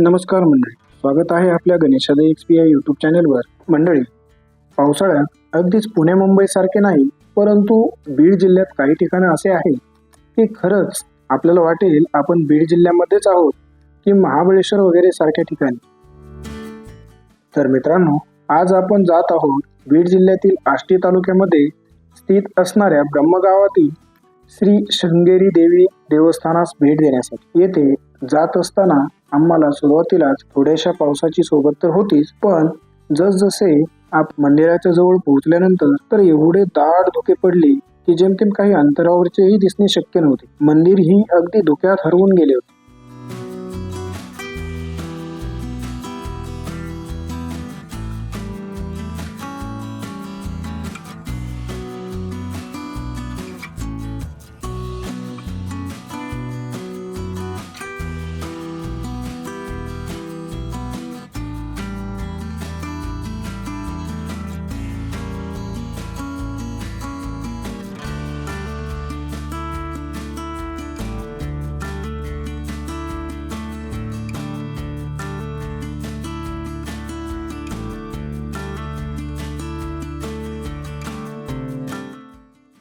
नमस्कार मंडळी. स्वागत आहे आपल्या गणेशादय एक्स पी आय यूट्यूब चॅनेलवर मंडळी पावसाळ्यात अगदीच पुणे मुंबईसारखे नाही परंतु बीड जिल्ह्यात काही ठिकाणं असे आहे की खरंच आपल्याला वाटेल आपण बीड जिल्ह्यामध्येच आहोत की महाबळेश्वर वगैरे सारख्या ठिकाणी. तर मित्रांनो आज आपण जात आहोत बीड जिल्ह्यातील आष्टी तालुक्यामध्ये स्थित असणाऱ्या ब्रह्मगावातील श्री शृंगेरी देवी देवस्थानास भेट देण्यासाठी. येथे जात असताना आम्हाला सुरुवातीलाच थोड्याशा पावसाची सोबत तर होतीच पण जसजसे आप मंदिराच्या जवळ पोहोचल्यानंतर तर एवढे दाट धुके पडले की जेमतेम काही अंतरावरचेही दिसणे शक्य नव्हते. मंदिर ही अगदी धुक्यात हरवून गेले होते.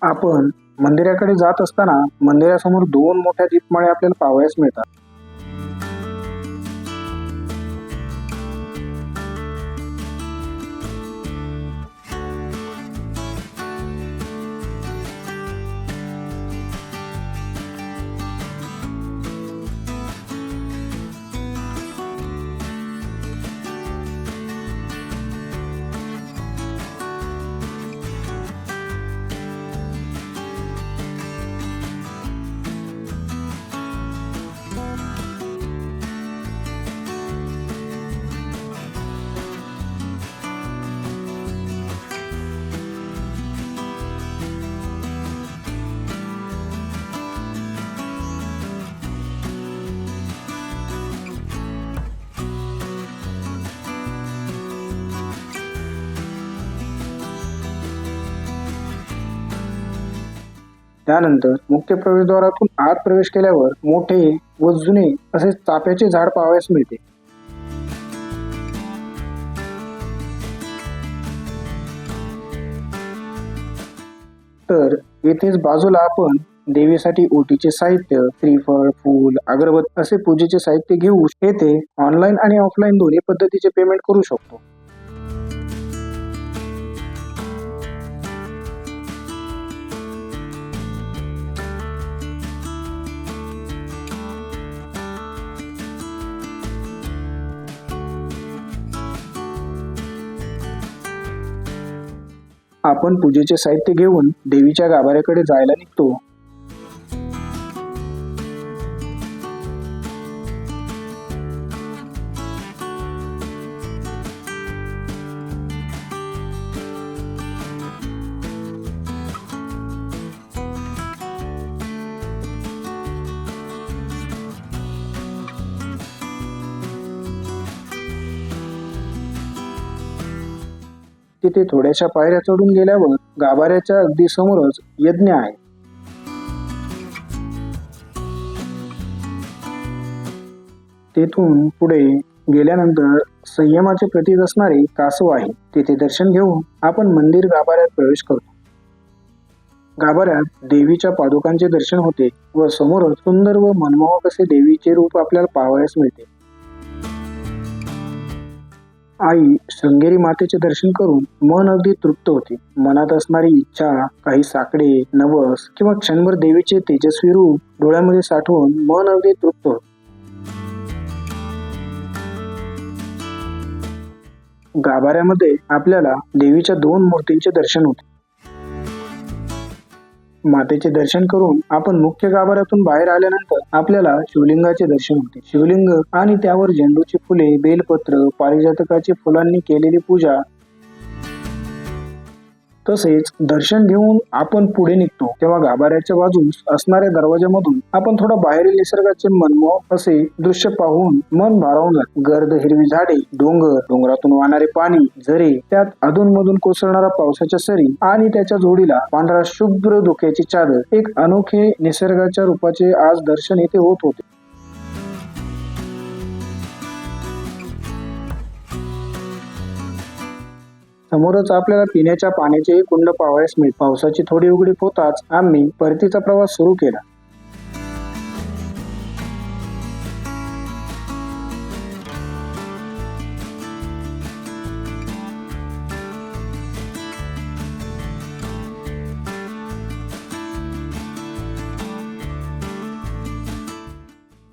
आपण मंदिराकडे जात असताना मंदिरासमोर दोन मोठ्या दीपमाळे आपल्याला पाहावयास मिळतात. त्यानंतर मुख्य प्रवेशद्वारातून आत प्रवेश केल्यावर मोठे व जुने असे चाफ्याचे झाड पाहावयास मिळते. तर येथेच बाजूला आपण देवीसाठी ओटीचे साहित्य श्रीफळ फूल अगरबत्ती असे पूजेचे साहित्य घेऊ येथे ऑनलाईन आणि ऑफलाईन दोन्ही पद्धतीचे पेमेंट करू शकतो. आपण पूजेचे साहित्य घेऊन देवीच्या गाभाऱ्याकडे जायला निघतो. तिथे थोड्याशा पायऱ्या चढून गेल्यावर गाभाऱ्याच्या अगदी समोरच यज्ञ आहे. तेथून पुढे गेल्यानंतर संयमाचे प्रतीक असणारे कासव आहे. तिथे दर्शन घेऊन आपण मंदिर गाभाऱ्यात प्रवेश करतो. गाभाऱ्यात देवीच्या पादुकांचे दर्शन होते व समोरच सुंदर व मनमोहक असे देवीचे रूप आपल्याला पाहावयास मिळते. आई शृंगेरी मातेचे दर्शन करून मन अगदी तृप्त होते. मनात असणारी इच्छा काही साकडे नवस किंवा क्षणभर देवीचे तेजस्वी रूप डोळ्यामध्ये साठवून मन अगदी तृप्त होते. गाभाऱ्यामध्ये आपल्याला देवीच्या दोन मूर्तींचे दर्शन होते. मातेचे दर्शन करून आपण मुख्य गाभाऱ्यातून बाहेर आल्यानंतर आपल्याला शिवलिंगाचे दर्शन होते. शिवलिंग आणि त्यावर झेंडूची फुले बेलपत्र पारिजातकाची फुलांनी केलेली पूजा तसेच दर्शन घेऊन आपण पुढे निघतो. तेव्हा गाभाऱ्याच्या बाजूस असणाऱ्या दरवाजामधून आपण थोडा बाहेरील निसर्गाचे मनमोहक असे दृश्य पाहून मन भारावून जात. गर्द हिरवी झाडे डोंगर डोंगरातून वाहणारे पाणी झरे त्यात अधूनमधून कोसळणारा पावसाच्या सरी आणि त्याच्या जोडीला पांढरा शुभ्र धुक्याची चादर एक अनोखे निसर्गाच्या रूपाचे आज दर्शन येथे होत होते. समोरच आपल्याला पिण्याच्या पाण्याचेही कुंड पाहावयास मिळते. पावसाची थोडी उघडीप होताच आम्ही परतीचा प्रवास सुरू केला.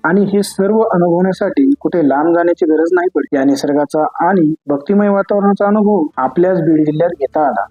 आणि हे सर्व अनुभवण्यासाठी कुठे लांब जाण्याची गरज नाही पडते. या निसर्गाचा आणि भक्तिमय वातावरणाचा अनुभव आपल्याच बीड जिल्ह्यात घेता आला.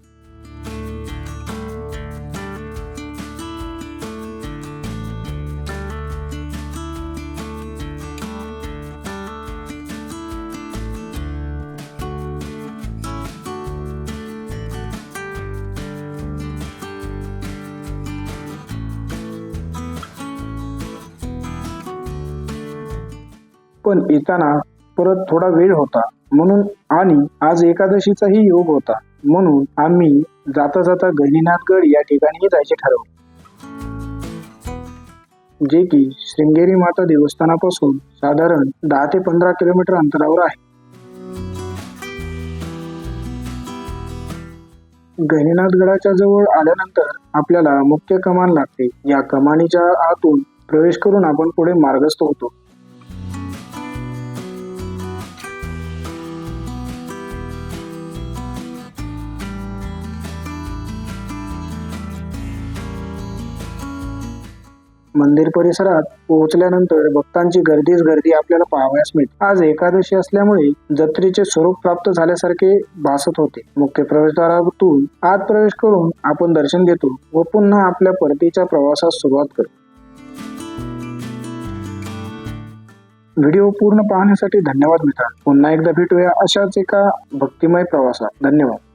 पण येताना परत थोडा वेळ होता. म्हणून आणि आज एकादशीचाही योग होता. म्हणून आम्ही जाता जाता गहिनीनाथगड या ठिकाणी जायचे ठरवले. जे की श्रृंगेरी माता देवस्थानापासून साधारण दहा ते पंधरा किलोमीटर अंतरावर आहे. गहिनीनाथगडाच्या जवळ आल्यानंतर आपल्याला मुख्य कमान लागते. या कमानीच्या आतून प्रवेश करून आपण पुढे मार्गस्थ होतो. मंदिर परिसरात पोहोचल्यानंतर भक्तांची गर्दीच गर्दी आपल्याला पाहावयास मिळते. आज एकादशी असल्यामुळे जत्रेचे स्वरूप प्राप्त झाल्यासारखे भासत होते. मुख्य प्रवेशद्वारातून आत प्रवेश करून आपण दर्शन घेतो व पुन्हा आपल्या परतीच्या प्रवासास सुरुवात करतो. व्हिडिओ पूर्ण पाहण्यासाठी धन्यवाद मित्रांनो. पुन्हा एकदा भेटूया अशाच एका भक्तिमय प्रवासात. धन्यवाद.